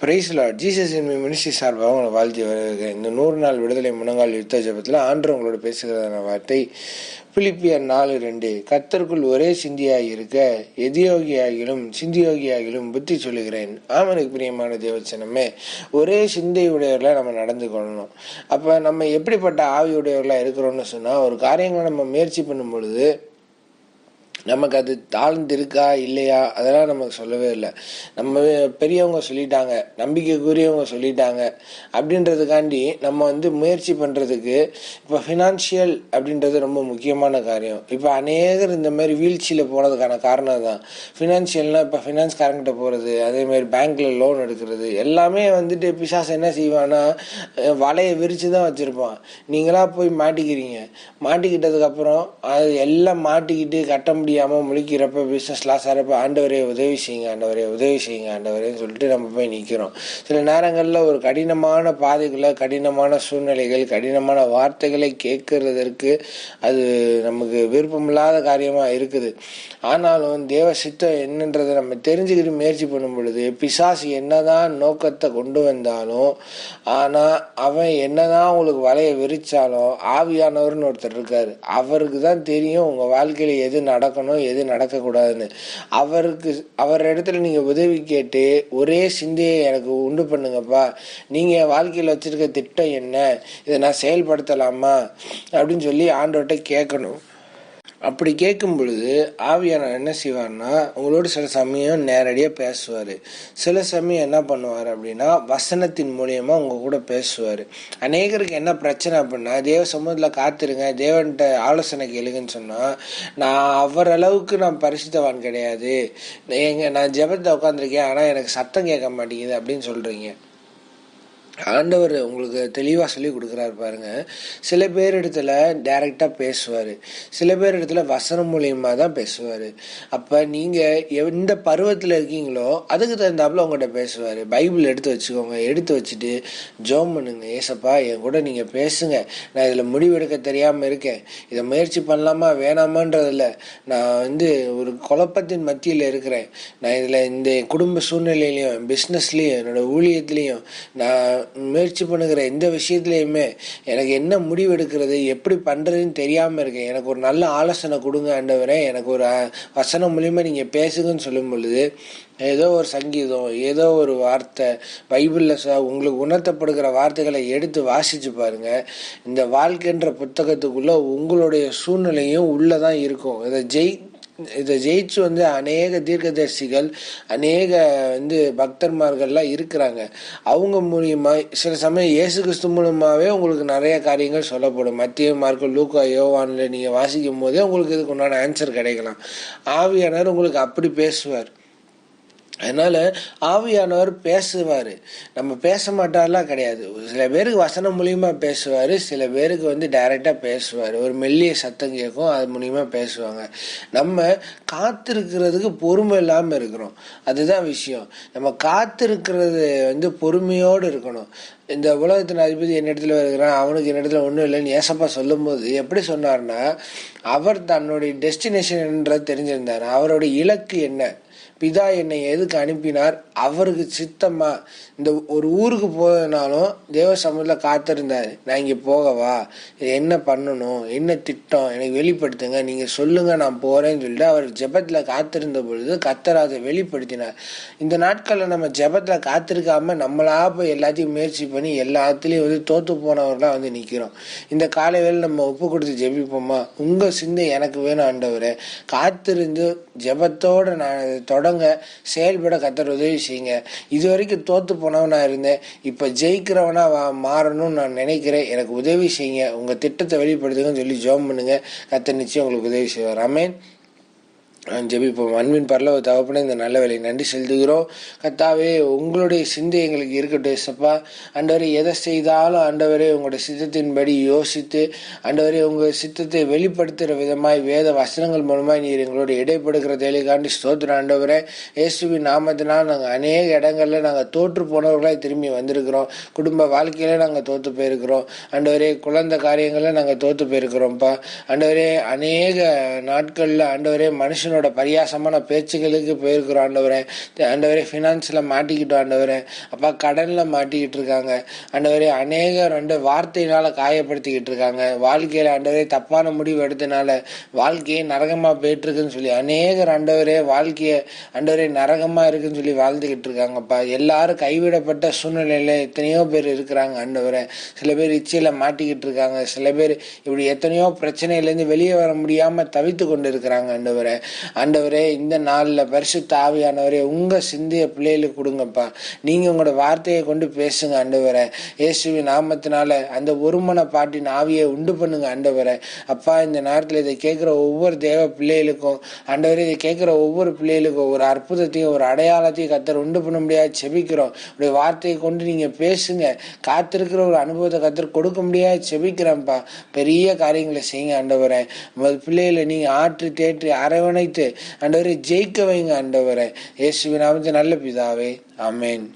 Price lord Jesus இன் ministry சார்பாக உங்களை வாழ்த்தி வருகிறது. இந்த நூறு நாள் விடுதலை முழங்கால் யுத்த ஜபத்தில் ஆண்டு உங்களோட பேசுகிறதான வார்த்தை. பிலிப்பியர் நாலு ரெண்டு. கத்தருக்குள் ஒரே சிந்தியாக இருக்க எதியோகியாகிலும் சிந்தியோகியாகிலும் புத்தி சொல்லுகிறேன். ஆமனுக்கு பிரியமான தேவச்சனமே ஒரே சிந்தை உடையவர்களாக நம்ம நடந்து கொள்ளணும். அப்போ நம்ம எப்படிப்பட்ட ஆவி உடையவர்களாக இருக்கிறோம்னு சொன்னால் ஒரு காரியங்களை நம்ம முயற்சி பண்ணும் பொழுது நமக்கு அது தாழ்ந்து இருக்கா இல்லையா? அதெல்லாம் நமக்கு சொல்லவே இல்லை. நம்ம பெரியவங்க சொல்லிட்டாங்க நம்பிக்கைக்குரியவங்க சொல்லிட்டாங்க. அப்படின்றதுக்காண்டி நம்ம வந்து முயற்சி பண்ணுறதுக்கு இப்போ ஃபினான்ஷியல் அப்படின்றது ரொம்ப முக்கியமான காரியம். இப்போ அநேகர் இந்த மாதிரி வீழ்ச்சியில் போனதுக்கான காரணம் தான் ஃபினான்ஷியல்னால் இப்போ ஃபினான்ஸ்காரங்கிட்ட போகிறது அதேமாதிரி பேங்க்கில் லோன் எடுக்கிறது எல்லாமே வந்துட்டு பிசாஸ் என்ன செய்வான்னா வலையை விரித்து தான் வச்சுருப்பான். நீங்களாக போய் மாட்டிக்கிறீங்க. மாட்டிக்கிட்டதுக்கப்புறம் அது எல்லாம் மாட்டிக்கிட்டு கட்ட முடியாமல் முழிக்கிறப்ப பிஸ்னஸ் லாஸ் ஆகிறப்ப ஆண்டவரே உதவி செய்யுங்க ஆண்டவரே உதவி செய்யுங்க ஆண்டவரேன்னு சொல்லிட்டு நம்ம போய் நிற்கிறோம் சில நேரங்களில் ஒரு கடினமான பாதைகளை கடினமான சூழ்நிலைகள் கடினமான வார்த்தைகளை கேட்கறதற்கு அது நமக்கு விருப்பமில்லாத காரியமாக இருக்குது. ஆனாலும் தேவ சித்தம் என்னன்றதை நம்ம தெரிஞ்சுக்கிட்டு முயற்சி பண்ணும் பொழுது பிசாசு என்னதான் நோக்கத்தை கொண்டு வந்தாலும் ஆனால் அவன் என்னதான் உங்களுக்கு வலையை விரிச்சாலும் ஆவியானவர்னு ஒருத்தர் இருக்காரு. அவருக்கு தான் தெரியும் உங்கள் வாழ்க்கையில் எது நடக்கணும். எது நடக்கக்கூடாதுன்னு. அவருக்கு அவர் இடத்துல நீங்கள் உதவி கேட்டு ஒரே சிந்தையை எனக்கு உண்டு பண்ணுங்கப்பா. நீங்கள் வாழ்க்கையில் வச்சிருக்க திட்டம் என்ன? இதை நான் செயல்படுத்தலாமா? அப்படின்னு சொல்லி ஆண்டவர்கிட்ட கேட்கணும். அப்படி கேட்கும் பொழுது ஆவியானவர் என்ன செய்வார்னா உங்களோட சில சமயம் நேரடியாக பேசுவார். சில சமயம் என்ன பண்ணுவார் அப்படின்னா வசனத்தின் மூலியமாக உங்கள் கூட பேசுவார். அநேகருக்கு என்ன பிரச்சனை அப்படின்னா தேவ சமூகத்தில் காத்துருங்க தேவன்கிட்ட ஆலோசனை கேளுங்கன்னு சொன்னால் நான் அவர் அளவுக்கு நான் பரிசுத்தவான் கிடையாது. எங்கள் நான் ஜெபத்தில் உட்காந்துருக்கேன் ஆனால் எனக்கு சத்தம் கேட்க மாட்டேங்குது அப்படின்னு சொல்கிறீங்க ஆண்டவர் உங்களுக்கு தெளிவாக சொல்லி கொடுக்குறாரு பாருங்க. சில பேர் இடத்துல டைரெக்டாக பேசுவார். சில பேர் இடத்துல வசனம் மூலியமாக தான் பேசுவார். அப்போ நீங்கள் எந்த பருவத்தில் இருக்கீங்களோ அதுக்கு தகுந்தாப்புல உங்கள்கிட்ட பேசுவார். பைபிள் எடுத்து வச்சுக்கோங்க. எடுத்து வச்சுட்டு ஜோம் பண்ணுங்க. ஏசப்பா என் கூட நீங்கள் பேசுங்க. நான் இதில் முடிவெடுக்க தெரியாமல் இருக்கேன். இதை முயற்சி பண்ணலாமா வேணாமான்றதில்ல நான் வந்து ஒரு குழப்பத்தின் மத்தியில் இருக்கிறேன். நான் இதில் இந்த குடும்ப சூழ்நிலையிலையும் பிஸ்னஸ்லேயும் என்னோடய ஊழியத்துலேயும் நான் முயற்சி பண்ணுகிற எந்த விஷயத்துலையுமே எனக்கு என்ன முடிவு எடுக்கிறது எப்படி பண்ணுறதுன்னு தெரியாமல் இருக்கேன். எனக்கு ஒரு நல்ல ஆலோசனை கொடுங்க ஆண்டவரே. எனக்கு ஒரு வசனம் மூலிமா நீங்கள் பேசுங்கன்னு சொல்லும் பொழுது ஏதோ ஒரு சங்கீதம் ஏதோ ஒரு வார்த்தை பைபிளில் ச உங்களுக்கு உணர்த்தப்படுகிற வார்த்தைகளை எடுத்து வாசித்து பாருங்க. இந்த வாழ்க்கைன்ற புத்தகத்துக்குள்ளே உங்களுடைய சூழ்நிலையும் உள்ளே தான் இருக்கும். இதை ஜெய் இதை ஜெயிச்சு வந்து அநேக தீர்க்கதரிசிகள் அநேக வந்து பக்தர்மார்கள்லாம் இருக்கிறாங்க. அவங்க மூலியமாக சில சமயம் இயேசு கிறிஸ்து மூலமாகவே உங்களுக்கு நிறைய காரியங்கள் சொல்லப்படும். மத்திய மார்க்கு லூக்கா யோவானில் நீங்கள் வாசிக்கும் போதே உங்களுக்கு இதுக்கு உண்டான ஆன்சர் கிடைக்கலாம். ஆவியானவர் உங்களுக்கு அப்படி பேசுவார். அதனால் ஆவியானவர் பேசுவார். நம்ம பேச மாட்டார்லாம் கிடையாது. சில பேருக்கு வசனம் மூலியமாக பேசுவார் சில பேருக்கு வந்து டைரெக்டாக பேசுவார். ஒரு மெல்லிய சத்தம் கேட்கும் அது மூலியமாக பேசுவாங்க. நம்ம காத்திருக்கிறதுக்கு பொறுமை இல்லாமல் இருக்கிறோம். அதுதான் விஷயம். நம்ம காத்திருக்கிறது வந்து பொறுமையோடு இருக்கணும். இந்த உலகத்தின் அதிபதி என்ன இடத்துல வருகிறான்? அவனுக்கு என்ன இடத்துல ஒன்றும் இல்லைன்னு ஏசப்பா சொல்லும்போது எப்படி சொன்னார்னா அவர் தன்னுடைய டெஸ்டினேஷன் என்ற தெரிஞ்சிருந்தார். அவருடைய இலக்கு என்ன? பிதா என்னை எதுக்கு அனுப்பினார்? அவருக்கு சித்தமா இந்த ஒரு ஊருக்கு போனாலும் தேவ சமூகத்தில் காத்திருந்தார். நான் இங்கே போகவா? இது என்ன பண்ணணும்? என்ன திட்டம்? எனக்கு வெளிப்படுத்துங்க. நீங்கள் சொல்லுங்க நான் போறேன்னு சொல்லிட்டு அவர் ஜெபத்தில் காத்திருந்த பொழுது கத்தர் அதை வெளிப்படுத்தினார். இந்த நாட்களில் நம்ம ஜெபத்தில் காத்திருக்காம நம்மளா போய் எல்லாத்தையும் முயற்சி பண்ணி எல்லாத்துலேயும் வந்து தோற்று போனவர்களாக வந்து நிற்கிறோம் இந்த காலை வேளை நம்ம ஒப்பு கொடுத்து ஜெபிப்போமா? உங்கள் சிந்தை எனக்கு வேணும் ஆண்டவரே. காத்திருந்து ஜெபத்தோட நான் தொடங்க செயல்பட கத்தர் உதவி செய்யுங்க. இது வரைக்கும் தோத்து போனவனா இருந்தேன். இப்போ ஜெயிக்கிறவனா மாறணும்னு நான் நினைக்கிறேன். எனக்கு உதவி செய்யுங்க. உங்கள் திட்டத்தை வெளிப்படுத்துங்கன்னு சொல்லி ஜோம் பண்ணுங்க. கத்தர் நிச்சயம் உங்களுக்கு உதவி செய்வார். அமேன் ஜெபிப்போம். அன்பின் பரலவ தகப்பன இந்த நல்ல வேலையை நன்றி செலுத்துகிறோம். கத்தாவே உங்களுடைய சிந்தை எங்களுக்கு இருக்கட்டும் சப்பா அண்டவரை எதை செய்தாலும் ஆண்டவரே உங்களுடைய சித்தத்தின்படி யோசித்து ஆண்டவரே உங்கள் சித்தத்தை வெளிப்படுத்துகிற விதமாய் வேத வசனங்கள் மூலமாக நீர் எங்களோட இடைப்படுகிற தேலிக்காண்டி ஸ்தோத்திர ஆண்டவரே. இயேசுவின் நாமத்தினால் நாங்கள் அநேக இடங்களில் நாங்கள் தோற்று போனவர்களாக திரும்பி வந்திருக்கிறோம். குடும்ப வாழ்க்கையில நாங்கள் தோற்று போயிருக்கிறோம். ஆண்டவரே குழந்தை காரியங்களில் நாங்கள் தோற்று போயிருக்கிறோம்ப்பா. ஆண்டவரே அநேக நாட்களில் ஆண்டவரே மனுஷனோட மனுஷனோட பரியாசமான பேச்சுகளுக்கு போயிருக்கிறோம் ஆண்டவரே. ஆண்டவரே ஃபினான்ஸில் மாட்டிக்கிட்டோம் ஆண்டவரே. அப்பா கடனில் மாட்டிக்கிட்டு இருக்காங்க. ஆண்டவரே அநேகர் வந்து வார்த்தையினால் காயப்படுத்திக்கிட்டு இருக்காங்க. வாழ்க்கையில் ஆண்டவரே தப்பான முடிவு எடுத்தனால வாழ்க்கையே நரகமாக போயிட்டுருக்குன்னு சொல்லி அநேகர் ஆண்டவரே வாழ்க்கையை ஆண்டவரே நரகமாக இருக்குன்னு சொல்லி வாழ்ந்துக்கிட்டு இருக்காங்கப்பா எல்லாரும் கைவிடப்பட்ட சூழ்நிலையில் எத்தனையோ பேர் இருக்கிறாங்க ஆண்டவரே. சில பேர் இச்சையில் மாட்டிக்கிட்டு இருக்காங்க. சில பேர் இப்படி எத்தனையோ பிரச்சனையிலேருந்து வெளியே வர முடியாமல் தவித்து கொண்டு இருக்கிறாங்க ஆண்டவரே. ஆண்டவரே இந்த நாளில் பரிசுத்த ஆவியானவரே உங்கள் சிந்திய பிள்ளைகளுக்கு கொடுங்கப்பா. நீங்கள் உங்களோட வார்த்தையை கொண்டு பேசுங்க ஆண்டவரே. இயேசுவி நாமத்தினால அந்த ஒருமன பாட்டின் ஆவியை உண்டு பண்ணுங்க ஆண்டவரே. அப்பா இந்த நேரத்தில் இதை கேட்குற ஒவ்வொரு தேவ பிள்ளைகளுக்கும் ஆண்டவரே இதை கேட்குற ஒவ்வொரு பிள்ளைகளுக்கும் ஒரு அற்புதத்தையும் ஒரு அடையாளத்தையும் கத்தர் உண்டு பண்ண முடியாது செபிக்கிறோம். உடைய வார்த்தையை கொண்டு நீங்கள் பேசுங்க. காத்திருக்கிற ஒரு அனுபவத்தை கத்தர் கொடுக்க முடியாது செபிக்கிறேன்ப்பா. பெரிய காரியங்களை செய்யுங்க ஆண்டவரே. பிள்ளைகளை நீங்கள் ஆற்றி தேற்றி அரவணைத்து ஆண்டவரை ஜெயிக்க வைங்க ஆண்டவரை. இயேசுவின் நாமத்தை நல்ல பிதாவே அமேன்